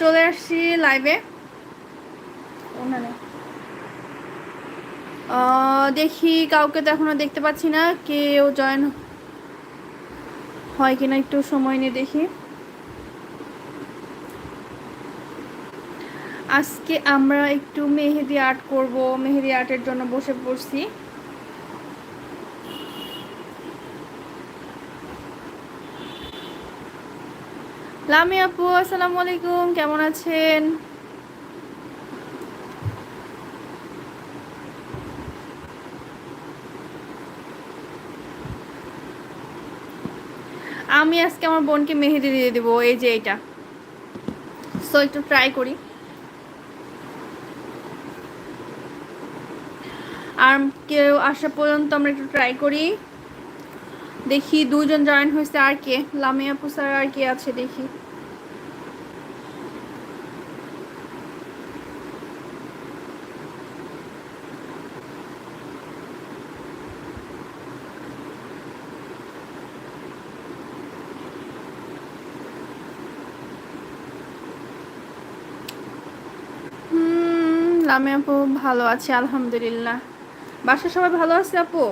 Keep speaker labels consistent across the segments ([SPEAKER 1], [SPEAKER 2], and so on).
[SPEAKER 1] চলে আসছি লাইভে দেখি কাউকে তো এখনও দেখতে পাচ্ছি না। কেউ জয়েন হয় কিনা একটু সময় নিয়ে দেখি। আজকে আমরা একটু মেহেদি আর্ট করব। মেহেদি আর্টের জন্য বসে পড়ছি। লামি আপু, আসসালামু আলাইকুম, কেমন আছেন? আমি আজকে আমার বোনকে মেহেদি দিয়ে দেবো, এই যে এইটা। সো একটু ট্রাই করি। আর কেউ আসা পর্যন্ত আমরা একটু ট্রাই করি। দেখি দুজন জয়েন হয়েছে আর কে? লামিয়া পুসার আর কে আছে দেখি। লামিয়া আপু ভালো আছে, আলহামদুলিল্লাহ। বাসার সবাই ভালো আছে আপু?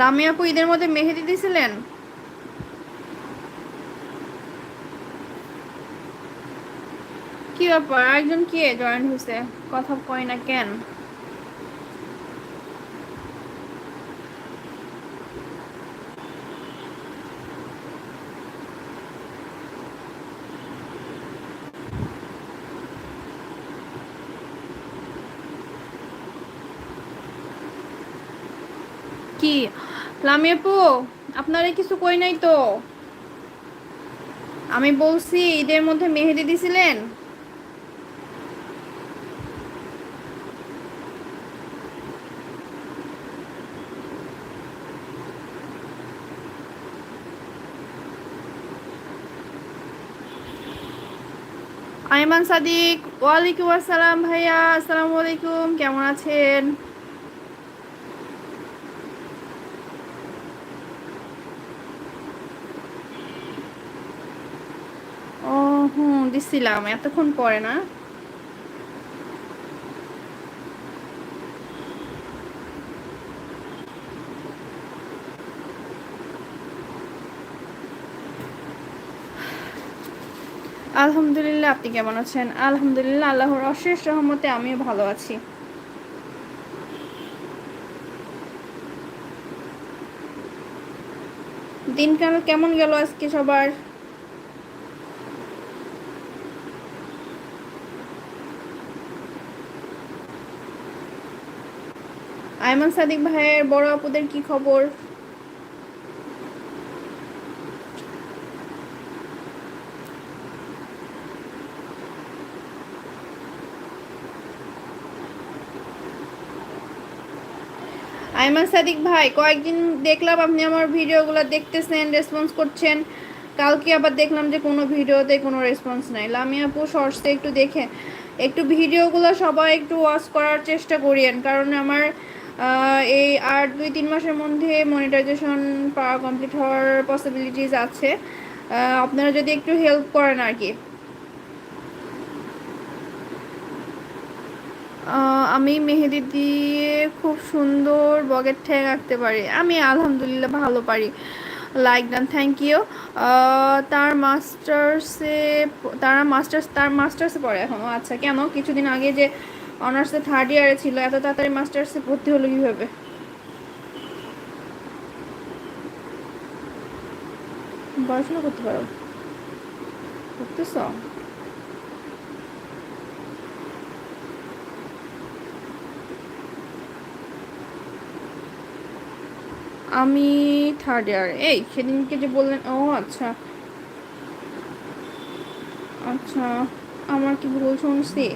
[SPEAKER 1] লামিয়া আপু, ঈদের মধ্যে মেহেদি দিয়েছিলেন কি ব্যাপার? একজন কে? জয়েন হয়েছে কথা কয় না কেন? কি? লামিয়াপু আপনারা কিছু কই নাই তো? আমি বলছি, ঈদের মধ্যে মেহেদি দিছিলেন? আইমান সাদিক, ওয়ালাইকুম আসসালাম ভাইয়া, আসসালামু আলাইকুম, কেমন আছেন? হুম, দিছিলাম। এতক্ষণ পরে না? আলহামদুলিল্লাহ, আপনি কেমন আছেন? আলহামদুলিল্লাহ, আল্লাহর অশেষ রহমতে আমিও ভালো আছি। দিনকাল কেমন গেল আজকে সবার? আয়মান সাদিক ভাইয়ের বড় আপুদের কি খবর? আইমান সাদিক ভাই, কয়েকদিন দেখলাম আপনি আমার ভিডিওগুলো দেখতেছেন রেসপন্স করছেন। কালকে আবার দেখলাম যে কোনো ভিডিওতে কোনো রেসপন্স নাই। লামিয়া আপু, শর্টসে একটু দেখে একটু ভিডিওগুলো সবাই একটু ওয়াচ করার চেষ্টা করিয়েন, কারণ আমার এই আর দুই তিন মাসের মধ্যে মনিটাইজেশন পাওয়া কমপ্লিট হওয়ার পসিবিলিটিস আছে। আপনারা যদি একটু হেল্প করেন আর কি। আমি মেহেদি দিয়ে খুব সুন্দর বগের ঠ্যাং আঁকতে পারি। আমি আলহামদুলিল্লাহ ভালো পারি। লাইক ডান থ্যাংক ইউ তার মাস্টার্সে তারা মাস্টার্স তার মাস্টার্সে পড়ে এখনও আচ্ছা কেন? কিছুদিন আগে যে অনার্সে থার্ড ইয়ারে ছিল, এত তাড়াতাড়ি মাস্টার্সে ভর্তি হলো কীভাবে? পড়াশোনা করতে পারো। করতেছ? আমি থার্ড ইয়ার এই, সেদিনকে যে বললেন, ও আচ্ছা। আচ্ছা আমার কি ভুল শুনছি?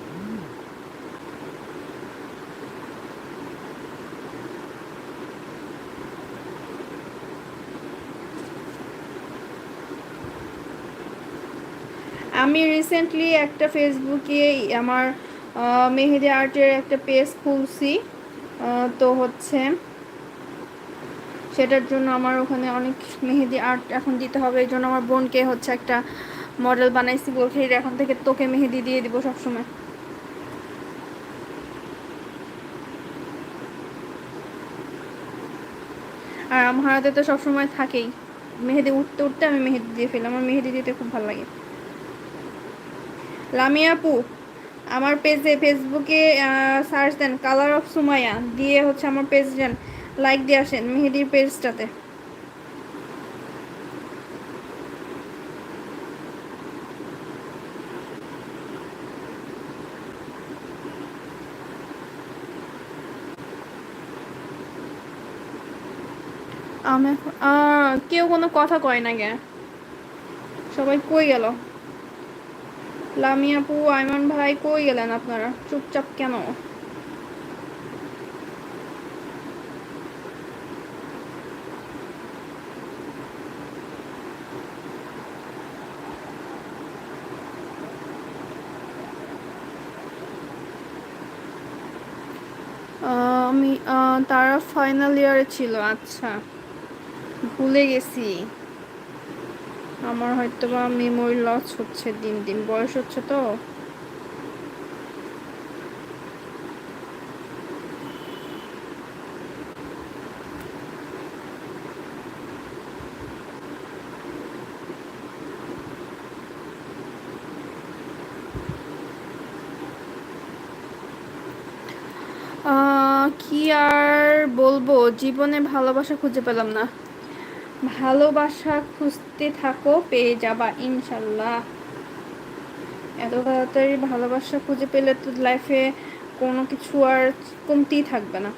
[SPEAKER 1] আমি রিসেন্টলি একটা ফেসবুকে আমার মেহেদি আর্টের একটা পেজ খুলছি তো হচ্ছে সেটার জন্য আমার ওখানে অনেক মেহেদি আর্ট এখন দিতে হবে। এই জন্য আমার বোনকে হচ্ছে একটা মডেল বানাইছি, বলছি এখন থেকে তোকে মেহেদি দিয়ে দিব সবসময়। আর আমার হাতে তো সবসময় থাকেই। মেহেদি উঠতে উঠতে আমি মেহেদি দিয়ে ফেলি। আমার মেহেদি দিতে খুব ভালো লাগে। লামিয়া আপু, আমার পেজে ফেসবুকে সার্চ দেন কালার অফ সুমাইয়া, দিয়ে হচ্ছে আমার পেজ দেন লাইক দিয়ে আসেন মেহেদির পেজটাতে আমি কেউ কোনো কথা কয় না গে। সবাই কই গেল? লামিয়া আপু আইমান ভাই কই গেলেন আপনারা? চুপচাপ কেন? আমি তারা ফাইনাল ইয়ারে ছিল আচ্ছা। ভুলে গেছি। আমার হয়তো বা মেমোরি লস হচ্ছে দিন দিন। বয়স হচ্ছে তো? কি আর বলব? জীবনে ভালোবাসা খুঁজে পেলাম না। ভালোবাসা খুঁজতে থাকো, পেয়ে যাবা ইনশাল্লাহ। এত তাড়াতাড়ি ভালোবাসা খুঁজে পেলে তো লাইফে কোনো কিছু আর কমতেই থাকবে না।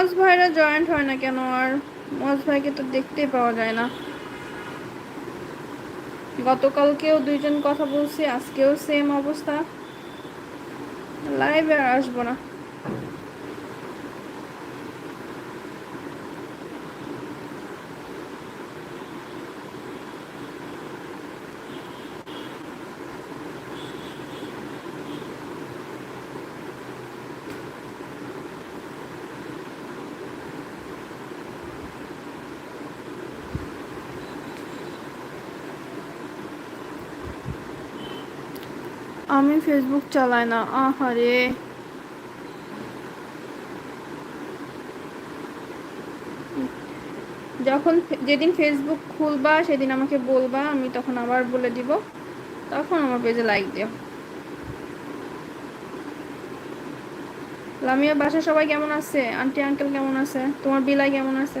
[SPEAKER 1] মোয়াজ ভাইরা জয়েন্ট হয় না কেন? আর মজ ভাইকে তো দেখতেই পাওয়া যায় না। গতকালকেও দুইজন কথা বলছি, আজকেও সেম অবস্থা। লাইভে আর আসব না। আমি ফেসবুক চালাই না, আহারে। যখন যেদিন ফেসবুক খুলবা, সেদিন আমাকে বলবা, আমি তখন আবার বলে দিব। তখন আমার পেজে লাইক দিও। লামিয়া বাসা সবাই কেমন আছে? আন্টি আঙ্কেল কেমন আছে? তোমার বিলাই কেমন আছে?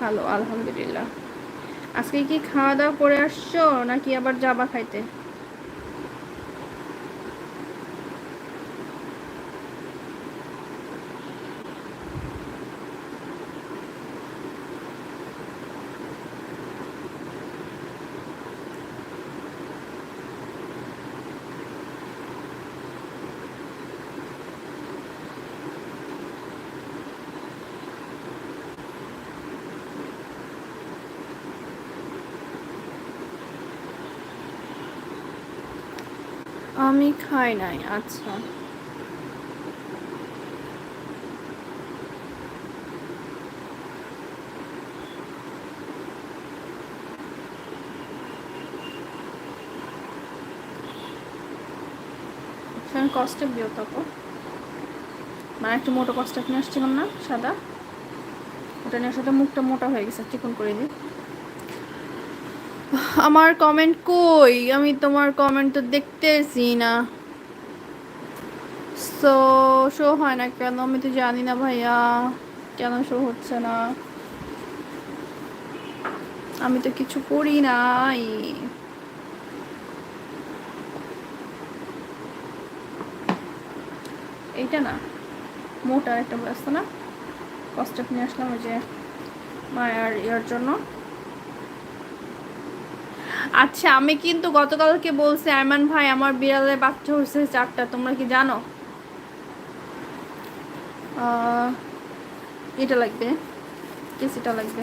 [SPEAKER 1] ভালো আলহামদুলিল্লাহ। আজকে কি খাওয়া দাওয়া করে আসছো নাকি আবার যাবা খাইতে? আমি খাই নাই আচ্ছা। কস্টেপ দিও তারপর মানে একটু মোটো কস্টেপ নিয়ে আসছিলাম না, সাদা? ওটা নিয়ে সাথে মুখটা মোটা হয়ে গেছে, চিকন করে দিই। আমার কমেন্ট কই? আমি তোমার কমেন্ট তো দেখতেছি না। সো শো হয় না কেন? আমি তো জানি না ভাইয়া। কেন শো হচ্ছে না? আমি তো কিছু করি নাই। এইটা না, মোটা একটা বই আসতো না কস্টেপ নিয়ে আসলাম ওই যে মায়ার ইয়ার জন্য। আচ্ছা আমি কিন্তু গতকালকে বলছি আয়মান ভাই, আমার বিড়ালের বাচ্চা হয়েছে চারটা, তোমরা কি জানো? এটা লাগবে, কেসিটা লাগবে।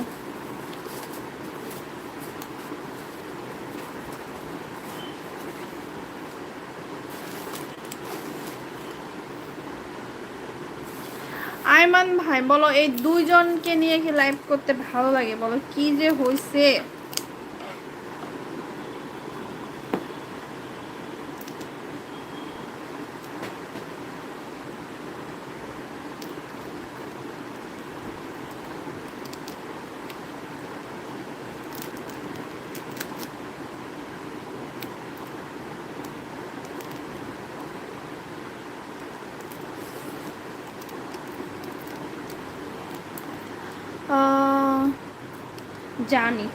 [SPEAKER 1] আয়মান ভাই, বলো, এই দুইজনকে নিয়ে কি লাইভ করতে ভালো লাগে? বলো, কি যে হয়েছে আহ, জানি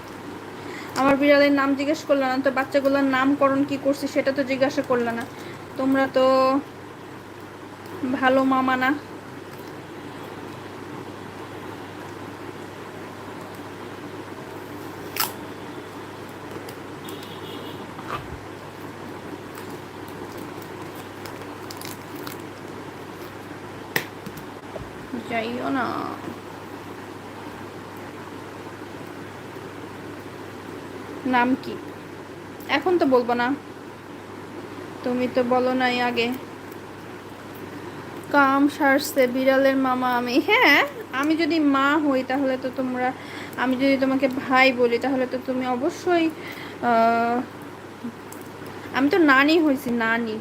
[SPEAKER 1] আমার বিড়ালের নাম জিজ্ঞেস করলে না, তো বাচ্চাগুলোর নামকরণ কি করছে সেটা তো জিজ্ঞাসা করলে না। তোমরা তো ভালো মামা না। যাইও না। নাম কি? এখন তো বলব না। তুমি তো বলো নাই আগে। কাম সারছে বিড়ালের মামা আমি। হ্যাঁ আমি যদি মা হই তাহলে তো তোমরা, আমি যদি তোমাকে ভাই বলি তাহলে তো তুমি অবশ্যই আমি তো নানি হয়েছি, নানি।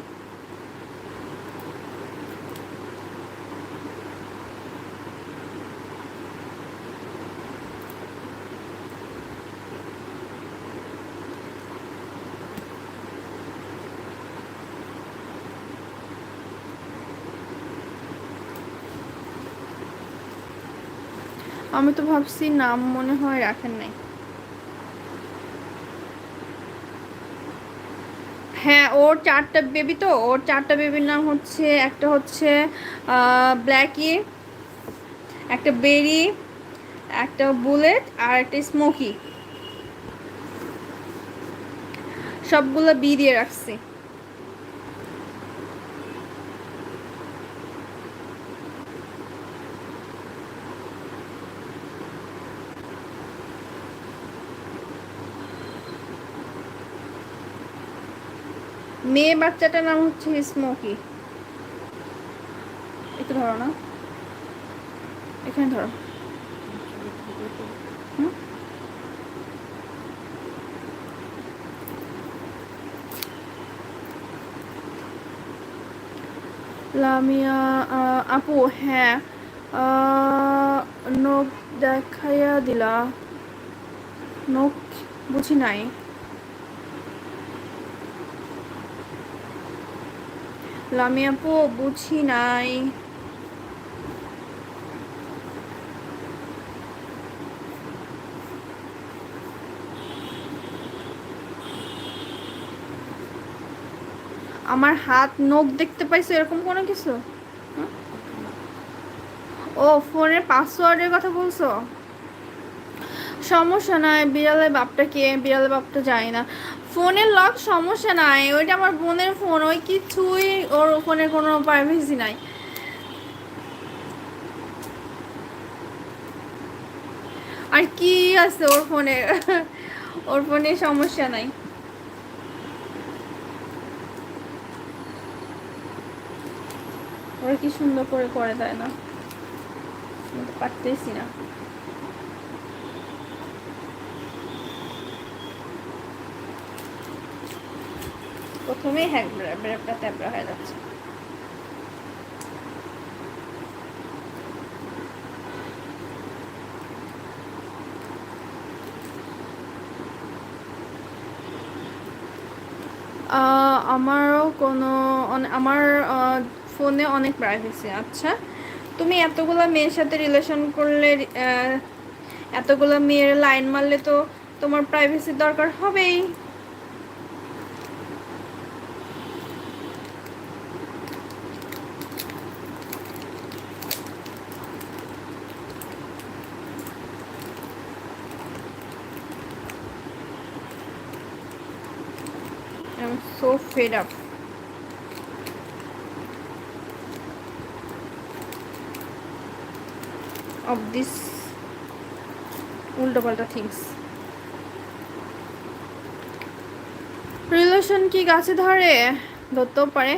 [SPEAKER 1] আমি তো ভাবছি নাম মনে হয় রাখেন নাই। হ্যাঁ ওর চারটা বেবি তো, ওর চারটা বেবির নাম হচ্ছে, একটা হচ্ছে ব্ল্যাকি একটা বেরি একটা বুলেট আর একটা স্মোকি সবগুলো বি দিয়ে রাখছি। মেয়ে বাচ্চাটার নাম হচ্ছে স্মোকি একটু ধরো না। এখানে ধরো? লামিয়া আপু হ্যাঁ। নখ দেখাইয়া দিলা। নখ বুঝি নাই। লামিয়া আপু, বুঝি নাই। আমার হাত, নখ দেখতে পাইছো, এরকম কোনো কিছু? ও, ফোনের পাসওয়ার্ডের কথা বলছো? সমস্যা নাই, বিড়ালের বাপটা কে, বিড়ালের বাপটা যায় না। ফোনের লক সমস্যা নাই, ওইটা আমার বোনের ফোন, ওই কিছুই ওর ফোনের কোনো প্রাইভেসি নাই। আর কি আছে ওর ফোনে? ওর ফোনে সমস্যা নাই। ওরা কি সুন্দর করে করে দেয় না? পারতেছি না। প্রথমেই হ্যাক ব্রেকটা ট্যাবরা হয়ে যাচ্ছে। আমারও কোনো আমার ফোনে অনেক প্রাইভেসি আচ্ছা তুমি এতগুলো মেয়ের সাথে রিলেশন করলে এতগুলো মেয়ের লাইন মারলে তো তোমার প্রাইভেসির দরকার হবেই। So fed up. of this উল্টো পাল্টা থিংস। রিলেশন কি গাছে ধরে? ধরতেও পারে।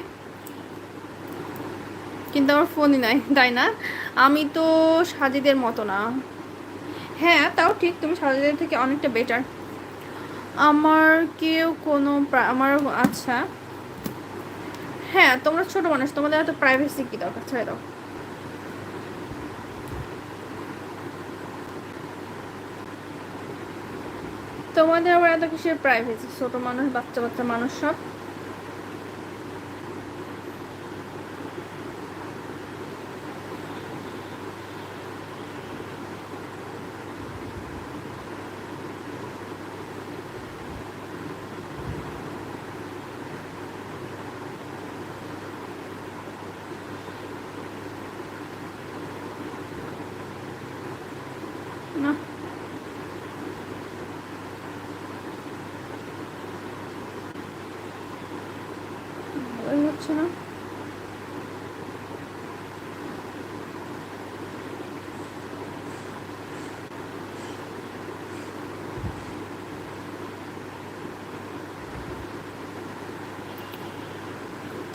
[SPEAKER 1] কিন্তু আমার ফোনই নাই, তাই না? আমি তো সাজিদের মতো না। হ্যাঁ তাও ঠিক তুমি সাজিদের থেকে অনেকটা বেটার আমার কেউ কোনো আমার আচ্ছা। হ্যাঁ তোমরা ছোট মানুষ, তোমাদের এত প্রাইভেসি কি দরকার? ছেড়ে দাও। তোমাদের আবার এত কিসের প্রাইভেসি ছোট মানুষ বাচ্চা বাচ্চা মানুষ সব না ভালোই হচ্ছে না?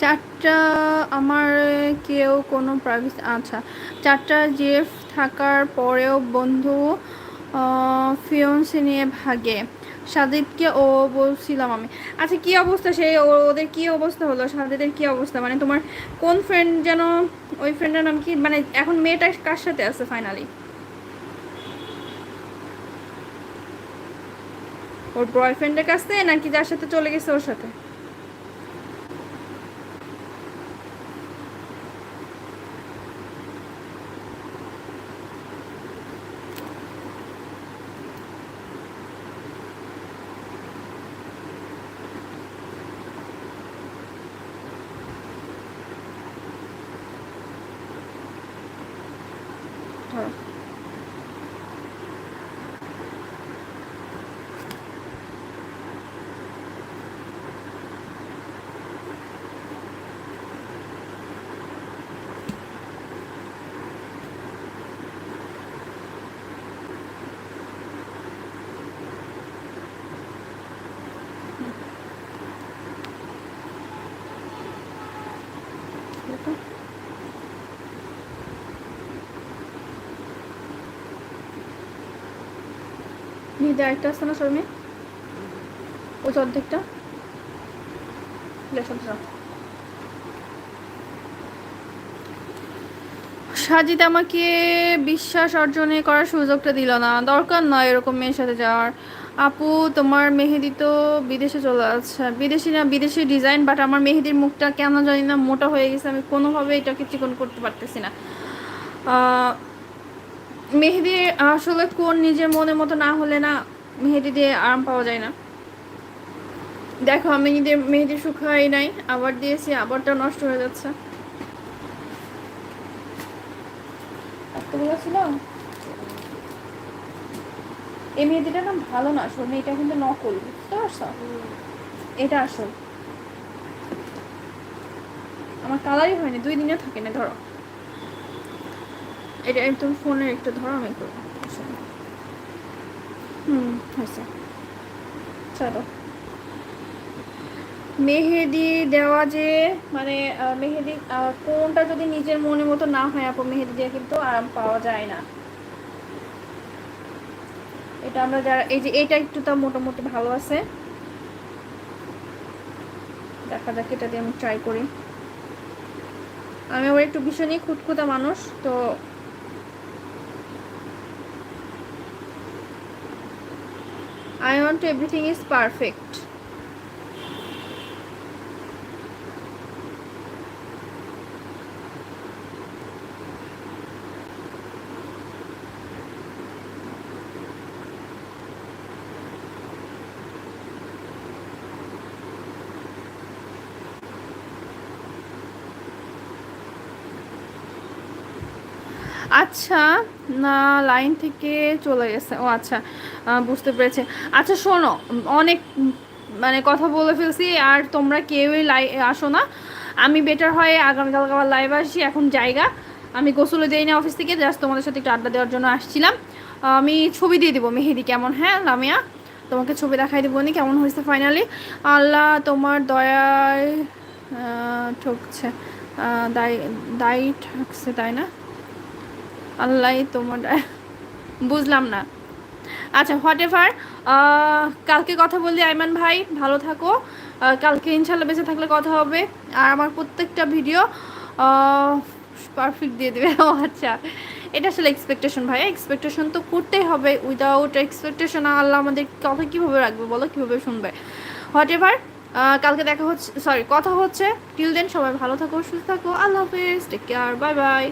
[SPEAKER 1] চারটা আমার কেউ কোনো প্রাইভেসি আচ্ছা চারটা জেফ থাকার পরেও বন্ধু ফিয়ন্সি নিয়ে ভাগে। সাদিদকে ও বলছিলাম আমি। আচ্ছা কি অবস্থা? সেই ওদের কি অবস্থা হলো? সাজিদের কি অবস্থা? মানে তোমার কোন ফ্রেন্ড যেন, ওই ফ্রেন্ডের নাম কি? মানে এখন মেয়েটা কার সাথে আছে ফাইনালি ওর বয়ফ্রেন্ডের কাছে নাকি যার সাথে চলে গেছে ওর সাথে ধরো দেখো নিজে আরেকটা আসছে না শর্মে ওই অর্ধেকটা। সাজিদ আমাকে বিশ্বাস অর্জনে করার সুযোগটা দিল না। দরকার নয় এরকম মেয়ের সাথে যাওয়ার। আপু, তোমার মেহেদি তো বিদেশে চলে যাচ্ছে বিদেশি না, বিদেশি ডিজাইন বাট আমার মেহেদির মুখটা কেন জানি না মোটা হয়ে গেছে। আমি কোনোভাবে এটাকে চিকন করতে পারতেছি না। মেহেদি আসলে কোন নিজের মনের মতো না হলে না মেহেদি দিয়ে আরাম পাওয়া যায় না। দেখো, আমি মেহেদি শুকাই নাই, আবার দিয়েছি, আবারটা নষ্ট হয়ে যাচ্ছে। এই মেহেদিটা না ভালো না আসলে এটা কিন্তু নকল, বুঝতে পারছ? এটা আসল। আমার কালারই হয়নি, দুই দিনে থাকে না, ধরো। এটা একদম ফোনের একটু ধরো, আমি একটু হুম, হয়েছে। চলো। মেহেদি দেওয়া যে মানে মেহেদি কোনটা যদি নিজের মনের মতো না হয়, আপু, মেহেদি দিয়ে কিন্তু আরাম পাওয়া যায় না। এটা আমরা যারা, এই যে এটা একটু তা মোটামুটি ভালো আছে। দেখা যাক, এটা দিয়ে আমি ট্রাই করি। আমি আবার একটু ভীষণই খুঁতখুঁতা মানুষ, তো I want everything is perfect. আচ্ছা না লাইন থেকে চলে গেছে ও আচ্ছা বুঝতে পেরেছি। আচ্ছা শোনো, অনেক মানে কথা বলে ফেলছি, আর তোমরা কেউই লাই, আসো না। আমি বেটার হয় আগামীকাল আবার লাইভ আসি এখন জায়গা। আমি গোসলে দিই না অফিস থেকে জাস্ট তোমাদের সাথে একটু আড্ডা দেওয়ার জন্য আসছিলাম। আমি ছবি দিয়ে দিব, মেহেদি কেমন হ্যাঁ লামিয়া? তোমাকে ছবি দেখাই দেবো নি, কেমন হয়েছে ফাইনালি আল্লাহ তোমার দয়ায় ঠকছে। দায়, দায়ী ঠকছে, তাই না? আল্লাহ তোমার বুঝলাম না। আচ্ছা হোয়াট এভার কালকে কথা বললি আইমান ভাই, ভালো থাকো। কালকে ইনশাল্লাহ বেঁচে থাকলে কথা হবে। আর আমার প্রত্যেকটা ভিডিও পারফেক্ট দিয়ে দেবে। ও আচ্ছা এটা আসলে এক্সপেকটেশন ভাই। এক্সপেকটেশন তো করতেই হবে। উইদাউট এক্সপেকটেশন আল্লাহ আমাদের কথা কীভাবে রাখবে বলো, কীভাবে শুনবে? হোয়াট এভার কালকে দেখা হচ্ছে সরি কথা হচ্ছে। টিল দেন সবাই ভালো থাকো, সুস্থ থাকো। আল্লাহ হাফেজ টেক কেয়ার বাই বাই